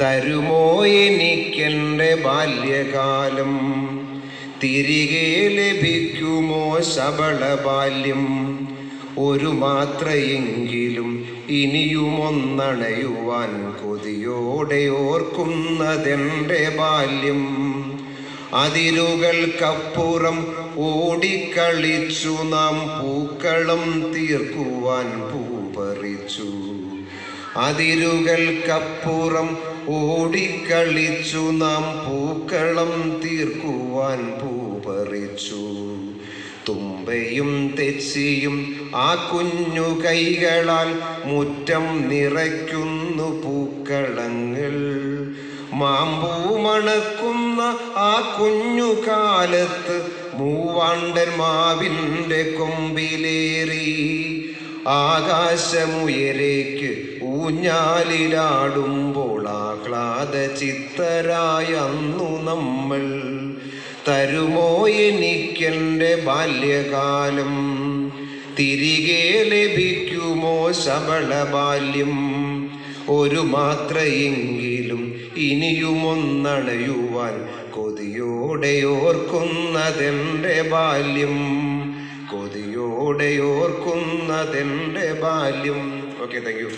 തരുമോ എനിക്കെന്റെ ബാല്യകാലം? തിരികെ ലഭിക്കുമോ സബള ബാല്യം ഒരു മാത്രയെങ്കിലും ഇനിയുമൊന്നണയുവാൻ കൊതിയോടെ ഓർക്കുന്നതെന്റെ ബാല്യം. അതിരുകൾക്കപ്പുറം ഓടിക്കളിച്ചു നാം പൂക്കളം തീർക്കുവാൻ പൂപറിച്ചു. അതിരുകൾക്കപ്പുറം ഓടിക്കളിച്ചു നാം പൂക്കളം തീർക്കുവാൻ പൂപറിച്ചു. തുമ്പയും തെച്ചിയും ആ കുഞ്ഞു കൈകളാൽ മുറ്റം നിറയ്ക്കുന്നു പൂക്കളങ്ങൾ. മാമ്പൂ മണക്കുന്ന ആ കുഞ്ഞു കാലത്ത് മൂവാണ്ടൻ മാവിന്റെ കൊമ്പിലേറി. ആകാശമുയരേക്ക് ഊഞ്ഞാലിലാടുമ്പോൾ ആഹ്ലാദ ചിത്തരായന്നു നമ്മൾ. തരുമോ എനിക്കെന്റെ ബാല്യകാലം? തിരികെ ലഭിക്കുമോ ശബള ബാല്യം ഒരു മാത്രയെങ്കിലും ഇനിയുമൊന്നണയുവാൻ കൊതിയോടെ ഓർക്കുന്നതെന്റെ ബാല്യം. കൊതിയോടെ ഓർക്കുന്നതെന്റെ ബാല്യം. Okay thank you.